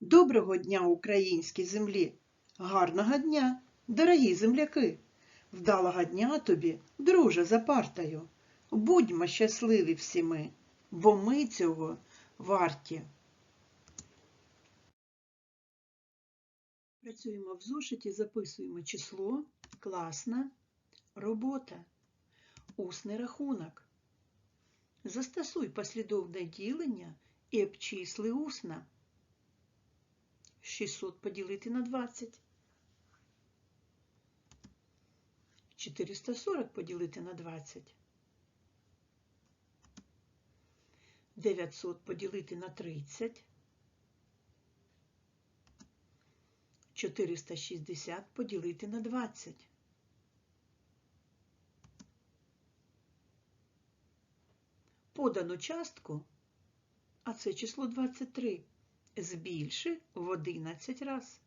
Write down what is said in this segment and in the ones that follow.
Доброго дня, українській землі! Гарного дня, дорогі земляки! Вдалого дня тобі, друже, за партою! Будьмо щасливі всі ми, бо ми цього варті. Працюємо в зошиті, записуємо число, класна робота, усний рахунок. Застосуй послідовне ділення і обчисли усно. 600 поділити на 20. 440 поділити на 20. 900 поділити на 30. 460 поділити на 20. Подану частку, а це число 23, збільши в 11 раз.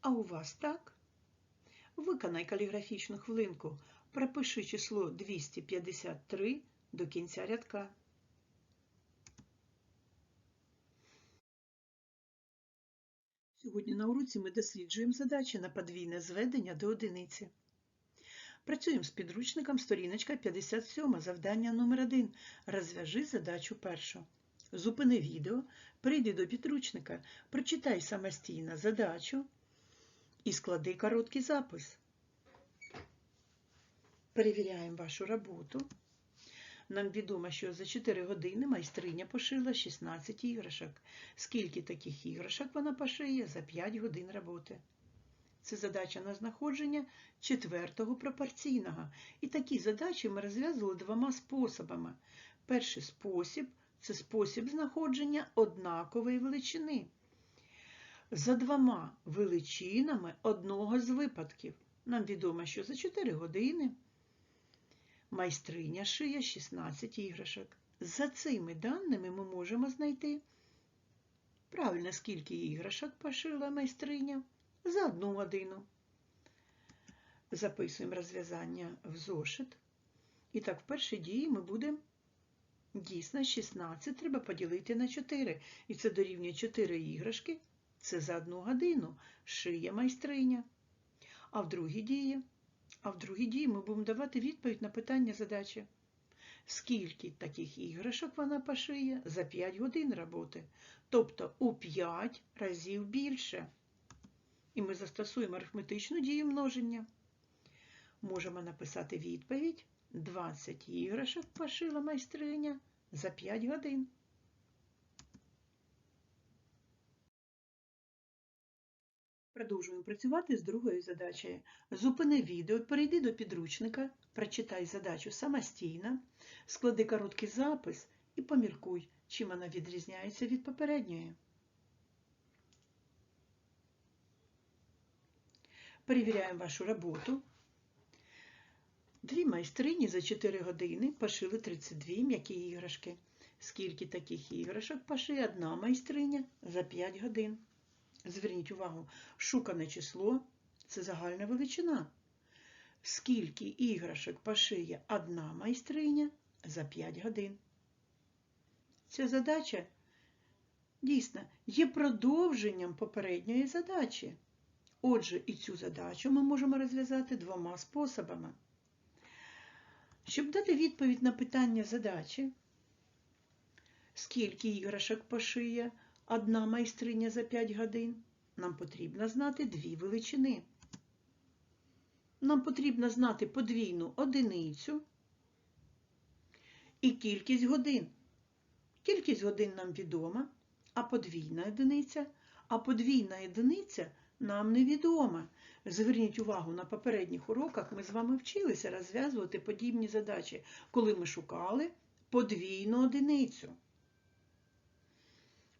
А у вас так? Виконай каліграфічну хвилинку. Пропиши число 253 до кінця рядка. Сьогодні на уроці ми досліджуємо задачі на подвійне зведення до одиниці. Працюємо з підручником сторіночка 57, завдання номер 1 Розв'яжи задачу першу. Зупини відео, прийди до підручника, прочитай самостійно задачу і склади короткий запис. Перевіряємо вашу роботу. Нам відомо, що за 4 години майстриня пошила 16 іграшок. Скільки таких іграшок вона пошиє за 5 годин роботи? Це задача на знаходження четвертого пропорційного. І такі задачі ми розв'язували двома способами. Перший спосіб це спосіб знаходження однакової величини. За двома величинами одного з випадків. Нам відомо, що за 4 години майстриня шиє 16 іграшок. За цими даними ми можемо знайти правильно, скільки іграшок пошила майстриня за одну годину. Записуємо розв'язання в зошит. І так, в першій дії ми будемо дійсно 16 треба поділити на 4. І це дорівнює 4 іграшки. Це за одну годину шиє майстриня. А в другій дії, а в другій дії ми будемо давати відповідь на питання задачі. Скільки таких іграшок вона пошиє за 5 годин роботи? Тобто у 5 разів більше. І ми застосуємо арифметичну дію множення. Можемо написати відповідь 20 іграшок пошила майстриня за 5 годин. Продовжуємо працювати з другою задачею. Зупини відео, перейди до підручника, прочитай задачу самостійно, склади короткий запис і поміркуй, чим вона відрізняється від попередньої. Перевіряємо вашу роботу. Дві майстрині за 4 години пошили 32 м'які іграшки. Скільки таких іграшок пошиє одна майстриня за 5 годин? Зверніть увагу, шукане число це загальна величина. Скільки іграшок пошиє одна майстриня за 5 годин? Ця задача дійсно є продовженням попередньої задачі. Отже, і цю задачу ми можемо розв'язати двома способами. Щоб дати відповідь на питання задачі, скільки іграшок пошиє одна майстриня за 5 годин, нам потрібно знати дві величини. Нам потрібно знати подвійну одиницю і кількість годин. Кількість годин нам відома, а подвійна одиниця, а подвійна одиниця нам невідома. Зверніть увагу, на попередніх уроках ми з вами вчилися розв'язувати подібні задачі, коли ми шукали подвійну одиницю.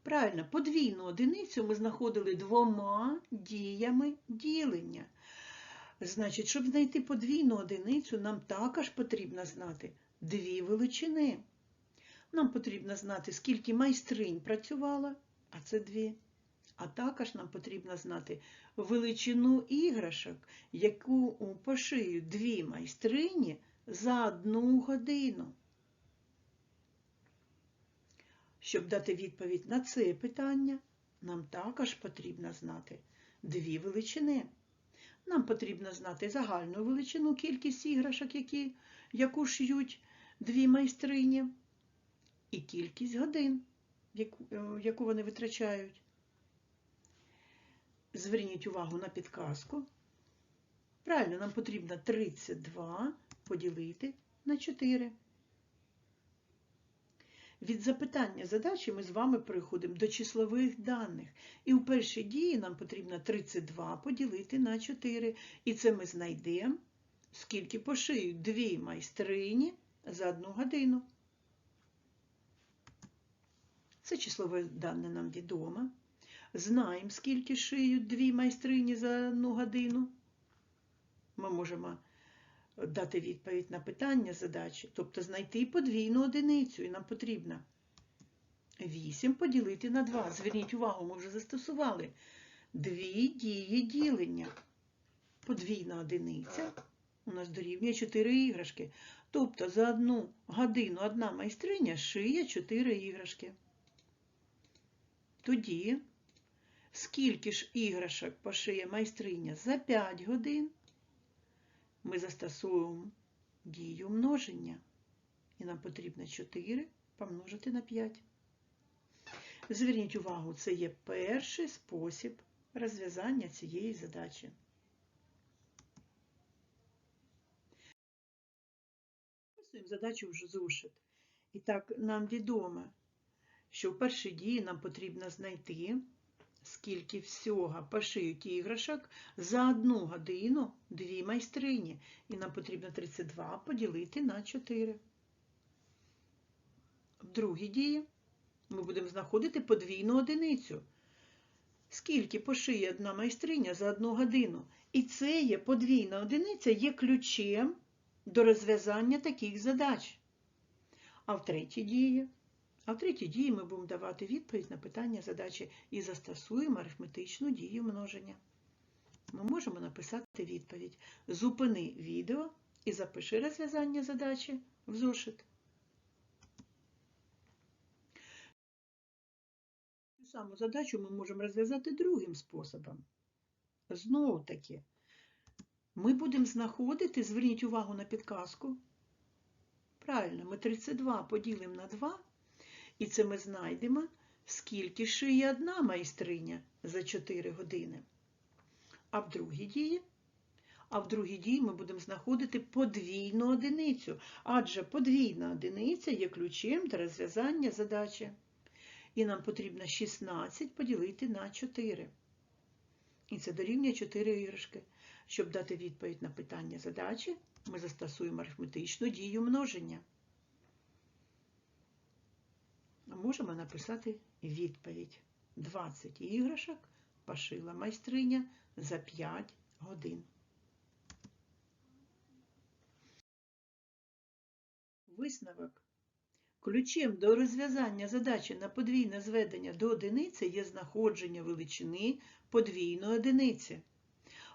Правильно, подвійну одиницю ми знаходили двома діями ділення. Значить, щоб знайти подвійну одиницю, нам також потрібно знати дві величини. Нам потрібно знати, скільки майстринь працювала, а це дві. А також нам потрібно знати величину іграшок, яку пошиють дві майстрині за одну годину. Щоб дати відповідь на це питання, нам також потрібно знати дві величини. Нам потрібно знати загальну величину кількість іграшок, які, яку шиють дві майстрині, і кількість годин, яку, е, яку вони витрачають. Зверніть увагу на підказку. Правильно, нам потрібно 32 поділити на 4. Від запитання задачі ми з вами переходимо до числових даних. І у першій дії нам потрібно 32 поділити на 4. І це ми знайдемо, скільки пошиють дві майстрині за одну годину. Це числове дане нам відомо. Знаємо, скільки шиють дві майстрині за одну годину. Ми можемо дати відповідь на питання задачі, тобто знайти подвійну одиницю, і нам потрібно 8 поділити на 2. Зверніть увагу, ми вже застосували дві дії ділення. Подвійна одиниця у нас дорівнює 4 іграшки. Тобто за одну годину одна майстриня шиє 4 іграшки. Тоді, скільки ж іграшок пошиє майстриня за 5 годин? ми застосуємо дію множення. І нам потрібно 4 помножити на 5. Зверніть увагу, це є перший спосіб розв'язання цієї задачі. Записуємо задачу вже зошит. І так, нам відомо, що в першій дії нам потрібно знайти скільки всього пошиють іграшок за одну годину дві майстрині. І нам потрібно 32 поділити на 4. В другій дії ми будемо знаходити подвійну одиницю. Скільки пошиє одна майстриня за одну годину. І це є подвійна одиниця, є ключем до розв'язання таких задач. А в третій дії а в третій дії ми будемо давати відповідь на питання задачі і застосуємо арифметичну дію множення. Ми можемо написати відповідь. Зупини відео і запиши розв'язання задачі в зошит. Цю саму задачу ми можемо розв'язати другим способом. Знову таки, ми будемо знаходити, зверніть увагу на підказку. Правильно, ми 32 поділимо на 2. І це ми знайдемо, скільки шиє одна майстриня за 4 години. А в другій дії, а в другій дії ми будемо знаходити подвійну одиницю, адже подвійна одиниця є ключем до розв'язання задачі. І нам потрібно 16 поділити на 4. І це дорівнює 4 іграшки. Щоб дати відповідь на питання задачі, ми застосуємо арифметичну дію множення можемо написати відповідь. 20 іграшок пошила майстриня за 5 годин. Висновок. Ключем до розв'язання задачі на подвійне зведення до одиниці є знаходження величини подвійної одиниці.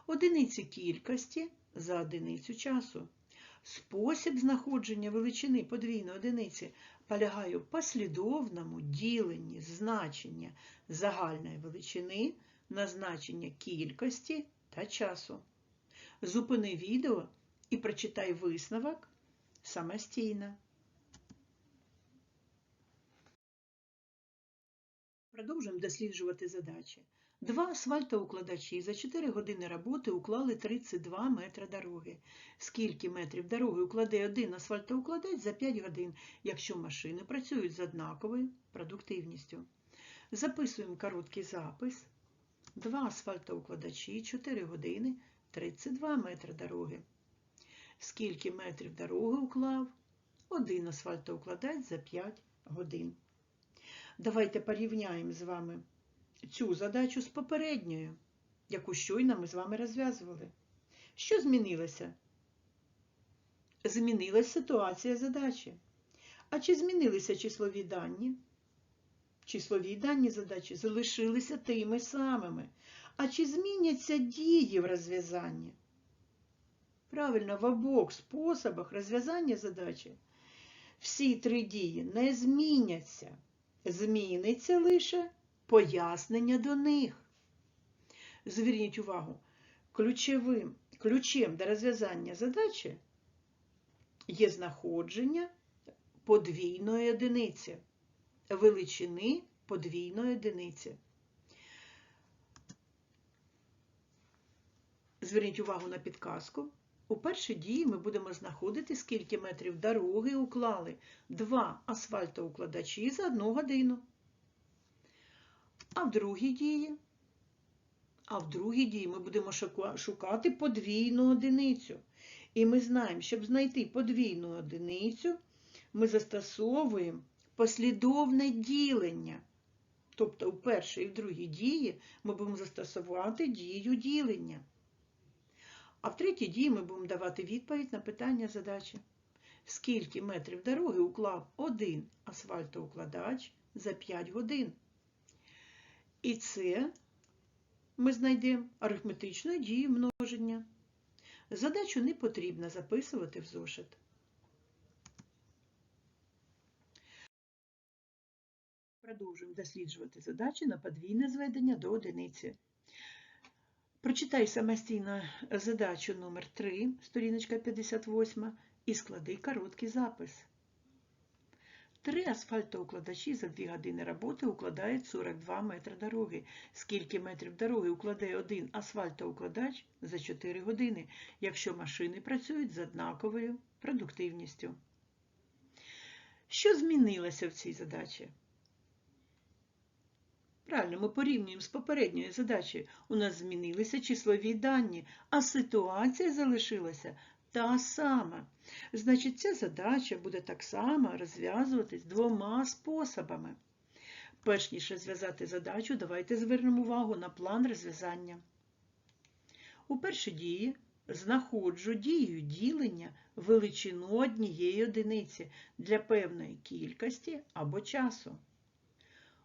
Одиниці кількості за одиницю часу. Спосіб знаходження величини подвійної одиниці полягає в послідовному діленні значення загальної величини на значення кількості та часу. Зупини відео і прочитай висновок самостійно. Продовжуємо досліджувати задачі. Два асфальтоукладачі за 4 години роботи уклали 32 метри дороги. Скільки метрів дороги укладе один асфальтоукладач за 5 годин, якщо машини працюють з однаковою продуктивністю? Записуємо короткий запис. Два асфальтоукладачі 4 години 32 метри дороги. Скільки метрів дороги уклав? Один асфальтоукладач за 5 годин. Давайте порівняємо з вами цю задачу з попередньою, яку щойно ми з вами розв'язували. Що змінилося? Змінилася ситуація задачі. А чи змінилися числові дані? Числові дані задачі залишилися тими самими. А чи зміняться дії в розв'язанні? Правильно, в обох способах розв'язання задачі всі три дії не зміняться. Зміниться лише пояснення до них. Зверніть увагу, ключовим, ключем до розв'язання задачі є знаходження подвійної одиниці, величини подвійної одиниці. Зверніть увагу на підказку. У першій дії ми будемо знаходити, скільки метрів дороги уклали два асфальтоукладачі за одну годину. А в другій дії, а в другій дії ми будемо шукати подвійну одиницю. І ми знаємо, щоб знайти подвійну одиницю, ми застосовуємо послідовне ділення. Тобто у першій і в другій дії ми будемо застосувати дію ділення. А в третій дії ми будемо давати відповідь на питання задачі. Скільки метрів дороги уклав один асфальтоукладач за 5 годин? І це ми знайдемо арифметичною дією множення. Задачу не потрібно записувати в зошит. Продовжуємо досліджувати задачі на подвійне зведення до одиниці. Прочитай самостійно задачу номер 3 сторіночка 58, і склади короткий запис. Три асфальтоукладачі за 2 години роботи укладають 42 метри дороги. Скільки метрів дороги укладає один асфальтоукладач за 4 години, якщо машини працюють з однаковою продуктивністю? Що змінилося в цій задачі? Правильно, ми порівнюємо з попередньою задачею. У нас змінилися числові дані, а ситуація залишилася та сама. Значить, ця задача буде так само розв'язуватись двома способами. Перш ніж розв'язати задачу, давайте звернемо увагу на план розв'язання. У першій дії знаходжу дію ділення величину однієї одиниці для певної кількості або часу.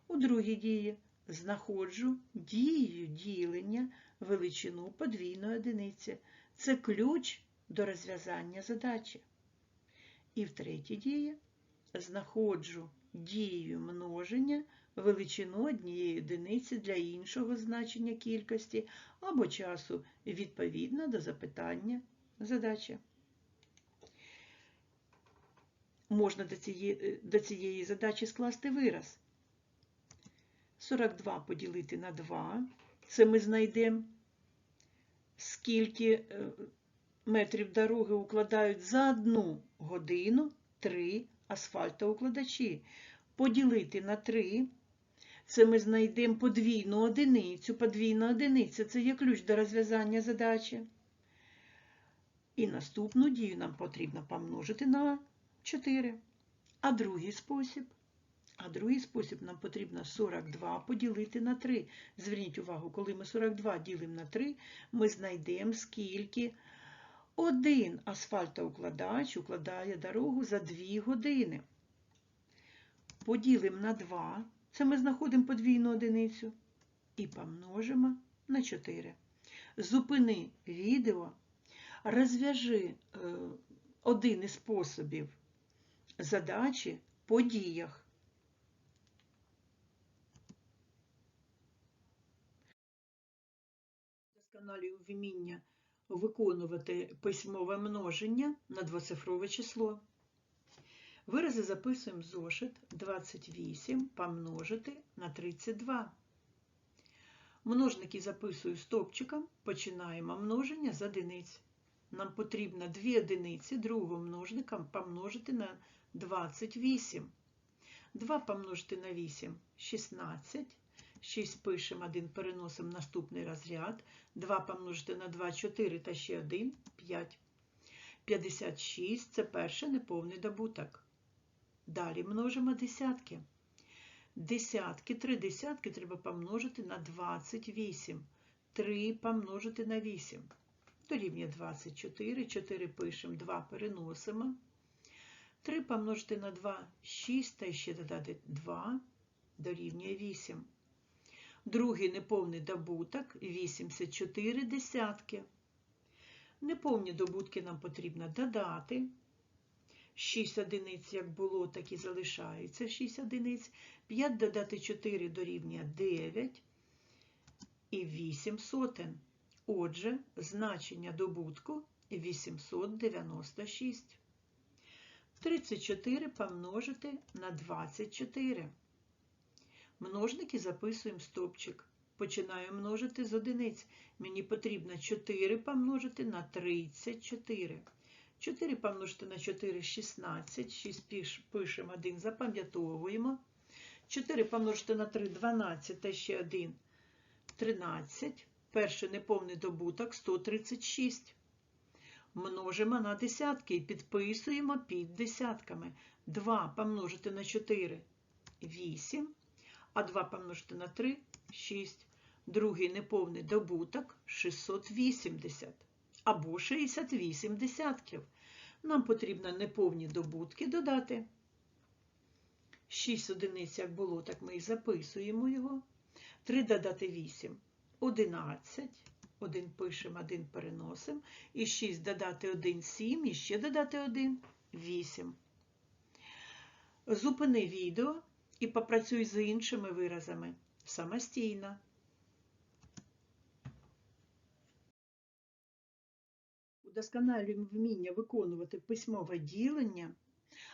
У другій дії знаходжу дію ділення величину подвійної одиниці. Це ключ до розв'язання задачі. І в третій дії знаходжу дію множення величину однієї одиниці для іншого значення кількості або часу відповідно до запитання задачі. Можна до цієї, до цієї задачі скласти вираз. 42 поділити на 2. Це ми знайдемо, скільки е, метрів дороги укладають за одну годину 3 асфальтоукладачі. Поділити на 3. Це ми знайдемо подвійну одиницю. Подвійна одиниця це є ключ до розв'язання задачі. І наступну дію нам потрібно помножити на 4. А другий спосіб а другий спосіб нам потрібно 42 поділити на 3. Зверніть увагу, коли ми 42 ділимо на 3, ми знайдемо, скільки один асфальтоукладач укладає дорогу за 2 години. Поділимо на 2, це ми знаходимо подвійну одиницю, і помножимо на 4. Зупини відео, розв'яжи е, один із способів задачі по діях. вдосконалює вміння виконувати письмове множення на двоцифрове число. Вирази записуємо зошит 28 помножити на 32. Множники записую стопчиком, починаємо множення з одиниць. Нам потрібно 2 одиниці другим множником помножити на 28. 2 помножити на 8 16. 6 пишемо, 1 переносимо наступний розряд. 2 помножити на 2 4 та ще 1 5. 56 це перший неповний добуток. Далі множимо десятки. Десятки, 3 десятки треба помножити на 28. 3 помножити на 8. Дорівнює 24. 4 пишемо, 2 переносимо. 3 помножити на 2 6 та ще додати 2 дорівнює 8. Другий неповний добуток 84 десятки. Неповні добутки нам потрібно додати. 6 одиниць, як було, так і залишається 6 одиниць. 5 додати 4 дорівнює 9 і 8 сотен. Отже, значення добутку 896. 34 помножити на 24. Множники записуємо стопчик. Починаю множити з одиниць. Мені потрібно 4 помножити на 34. 4 помножити на 4 – 16. 6 пишемо 1, запам'ятовуємо. 4 помножити на 3 – 12, та ще 1 – 13. Перший неповний добуток – 136. Множимо на десятки і підписуємо під десятками. 2 помножити на 4 – 8, а 2 помножити на 3 – 6. Другий неповний добуток – 680 або 68 десятків. Нам потрібно неповні добутки додати. 6 одиниць, як було, так ми і записуємо його. 3 додати 8 – 11. 1 пишемо, 1 переносимо. І 6 додати 1 – 7, і ще додати 1 – 8. Зупини відео і попрацюй з іншими виразами самостійно. Удосконалюємо вміння виконувати письмове ділення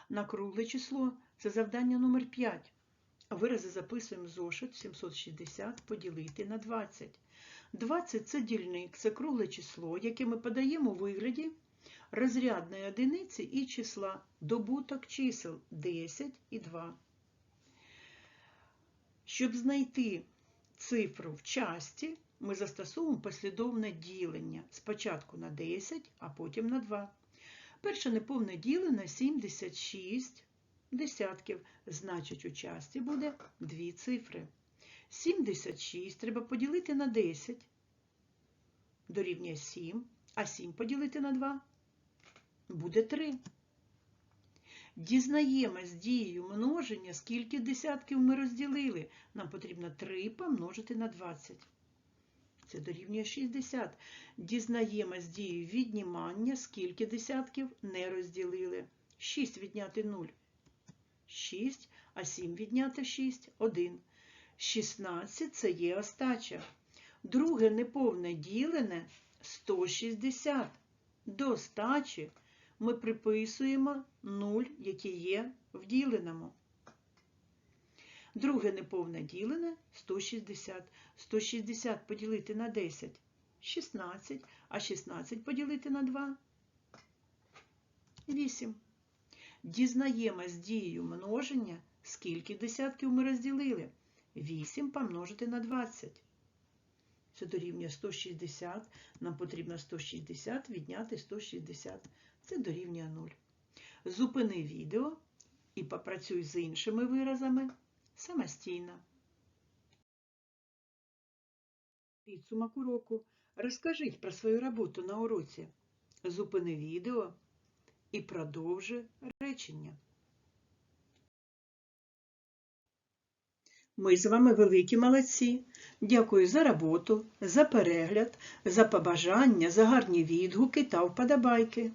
на кругле число. Це завдання номер 5. Вирази записуємо зошит 760 поділити на 20. 20 – це дільник, це кругле число, яке ми подаємо у вигляді розрядної одиниці і числа добуток чисел 10 і 2. Щоб знайти цифру в часті, ми застосовуємо послідовне ділення. Спочатку на 10, а потім на 2. Перше неповне ділене 76 десятків. Значить, у часті буде дві цифри. 76 треба поділити на 10. Дорівнює 7. А 7 поділити на 2 буде 3. Дізнаємось дією множення, скільки десятків ми розділили. Нам потрібно 3 помножити на 20. Це дорівнює 60. Дізнаємось дією віднімання, скільки десятків не розділили. 6 відняти 0. 6, а 7 відняти 6 – 1. 16 – це є остача. Друге неповне ділене – 160. До стачі ми приписуємо 0, який є в діленому. Друге неповне ділене – 160. 160 поділити на 10 – 16, а 16 поділити на 2 – 8. Дізнаємось дією множення, скільки десятків ми розділили. 8 помножити на 20. Це дорівнює 160. Нам потрібно 160 відняти 160. Це дорівнює 0. Зупини відео і попрацюй з іншими виразами самостійно. Підсумок уроку. Розкажіть про свою роботу на уроці. Зупини відео і продовжи речення. Ми з вами великі молодці. Дякую за роботу, за перегляд, за побажання, за гарні відгуки та вподобайки.